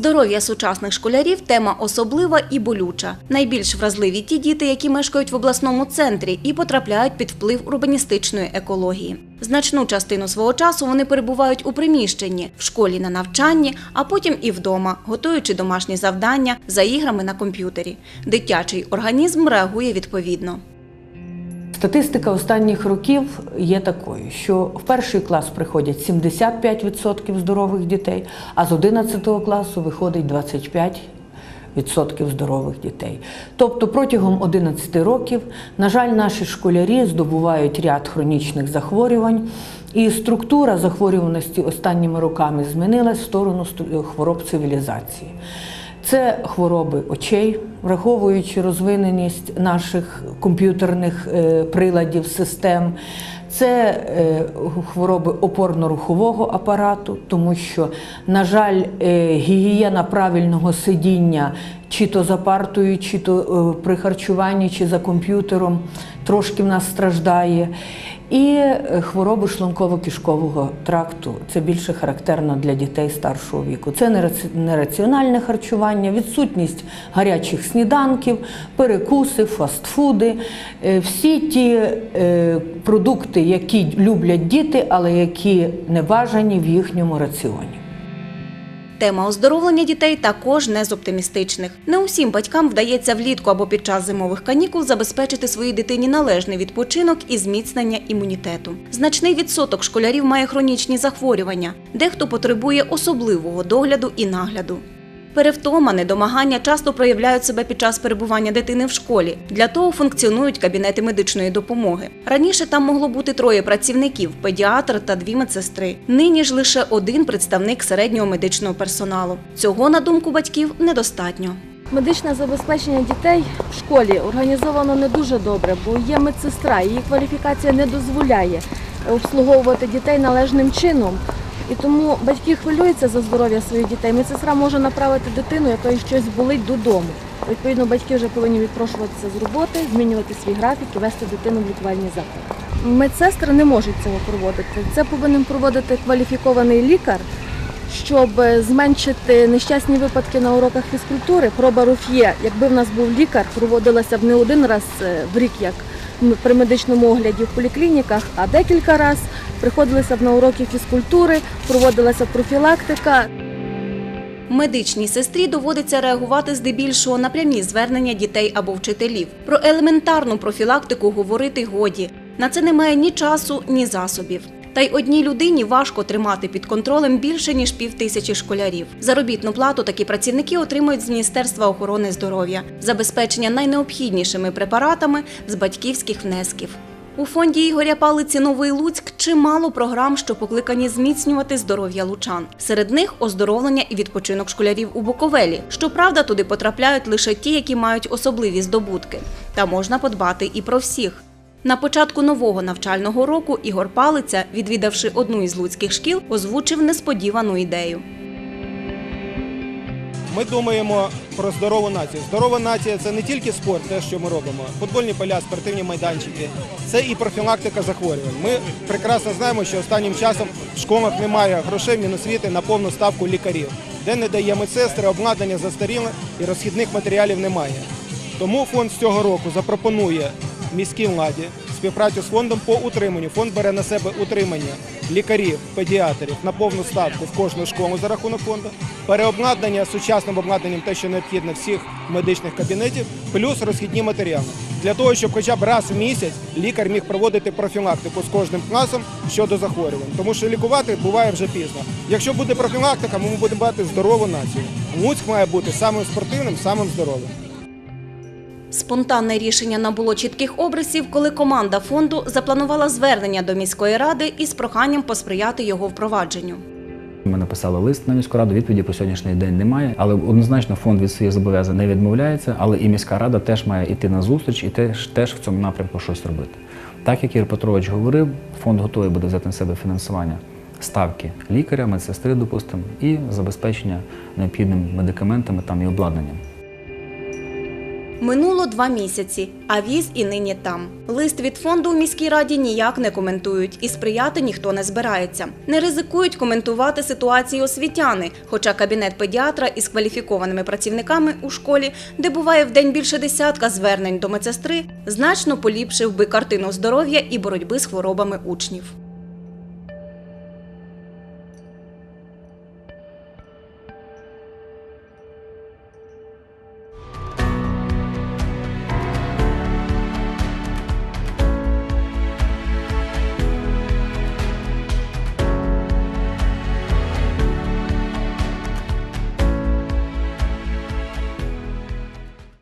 Здоров'я сучасних школярів тема особлива і болюча. Найбільш вразливі ті діти, які мешкають в обласному центрі і потрапляють під вплив урбаністичної екології. Значну частину свого часу вони перебувають у приміщенні, в школі на навчанні, а потім і вдома, готуючи домашні завдання за іграми на комп'ютері. Дитячий організм реагує відповідно. Статистика останніх років є такою, що в перший клас приходять 75% здорових дітей, а з 11 класу виходить 25% здорових дітей. Тобто протягом 11 років, на жаль, наші школярі здобувають ряд хронічних захворювань, і структура захворюваності останніми роками змінилась в сторону хвороб цивілізації. Це хвороби очей, враховуючи розвиненість наших комп'ютерних е, приладів, систем. Це е, хвороби опорно-рухового апарату, тому що, на жаль, е, гігієна правильного сидіння чи то за партою, чи то при харчуванні, чи за комп'ютером трошки в нас страждає. І е, хвороби шлунково-кишкового тракту це більше характерно для дітей старшого віку. Це нераціональне харчування, відсутність гарячих сніданків, перекуси, фастфуди, е, всі ті е, продукти, які люблять діти, але які не бажані в їхньому раціоні. Тема оздоровлення дітей також не з оптимістичних. Не усім батькам вдається влітку або під час зимових канікул забезпечити своїй дитині належний відпочинок і зміцнення імунітету. Значний відсоток школярів має хронічні захворювання, дехто потребує особливого догляду і нагляду. Перевтома, недомагання часто проявляють себе під час перебування дитини в школі. Для того функціонують кабінети медичної допомоги. Раніше там могло бути троє працівників педіатр та дві медсестри. Нині ж лише один представник середнього медичного персоналу. Цього, на думку батьків, недостатньо. Медичне забезпечення дітей в школі організовано не дуже добре, бо є медсестра, її кваліфікація не дозволяє обслуговувати дітей належним чином. І тому батьки хвилюються за здоров'я своїх дітей. Медсестра може направити дитину, якої щось болить додому. Відповідно, батьки вже повинні відпрошуватися з роботи, змінювати свій графік і вести дитину в лікувальні заклади. Медсестри не можуть цього проводити. Це повинен проводити кваліфікований лікар, щоб зменшити нещасні випадки на уроках фізкультури. Проба Руф'є, якби в нас був лікар, проводилася б не один раз е, в рік, як при медичному огляді в поліклініках, а декілька разів приходилися б на уроки фізкультури, проводилася профілактика. Медичній сестрі доводиться реагувати здебільшого на прямі звернення дітей або вчителів. Про елементарну профілактику говорити годі. На це немає ні часу, ні засобів. Та й одній людині важко тримати під контролем більше ніж пів тисячі школярів. Заробітну плату такі працівники отримують з Міністерства охорони здоров'я, забезпечення найнеобхіднішими препаратами з батьківських внесків. У фонді Ігоря Палиці Новий Луцьк чимало програм, що покликані зміцнювати здоров'я лучан. Серед них оздоровлення і відпочинок школярів у Буковелі. Щоправда, туди потрапляють лише ті, які мають особливі здобутки. Та можна подбати і про всіх. На початку нового навчального року Ігор Палиця, відвідавши одну із луцьких шкіл, озвучив несподівану ідею. Ми думаємо про здорову націю. Здорова нація це не тільки спорт, те, що ми робимо, футбольні поля, спортивні майданчики, це і профілактика захворювань. Ми прекрасно знаємо, що останнім часом в школах немає грошей Міносвіти на повну ставку лікарів, де не дає медсестри, обладнання застаріле і розхідних матеріалів немає. Тому фонд з цього року запропонує міській владі співпрацю з фондом по утриманню. Фонд бере на себе утримання лікарів, педіатрів на повну ставку в кожну школу за рахунок фонду, переобладнання сучасним обладнанням, те, що необхідно всіх медичних кабінетів, плюс розхідні матеріали. Для того, щоб хоча б раз в місяць лікар міг проводити профілактику з кожним класом щодо захворювань. Тому що лікувати буває вже пізно. Якщо буде профілактика, ми будемо мати здорову націю. Луцьк має бути самим спортивним, самим здоровим. Спонтанне рішення набуло чітких обрисів, коли команда фонду запланувала звернення до міської ради із проханням посприяти його впровадженню. Ми написали лист на міську раду. Відповіді по сьогоднішній день немає. Але однозначно фонд від своїх зобов'язань не відмовляється. Але і міська рада теж має йти на зустріч і теж, теж в цьому напрямку щось робити. Так як Ігор Петрович говорив, фонд готовий буде взяти на себе фінансування ставки лікаря, медсестри, допустимо, і забезпечення необхідними медикаментами там і обладнанням. Минуло два місяці, а віз і нині там. Лист від фонду у міській раді ніяк не коментують і сприяти ніхто не збирається. Не ризикують коментувати ситуацію освітяни, хоча кабінет педіатра із кваліфікованими працівниками у школі, де буває в день більше десятка звернень до медсестри, значно поліпшив би картину здоров'я і боротьби з хворобами учнів.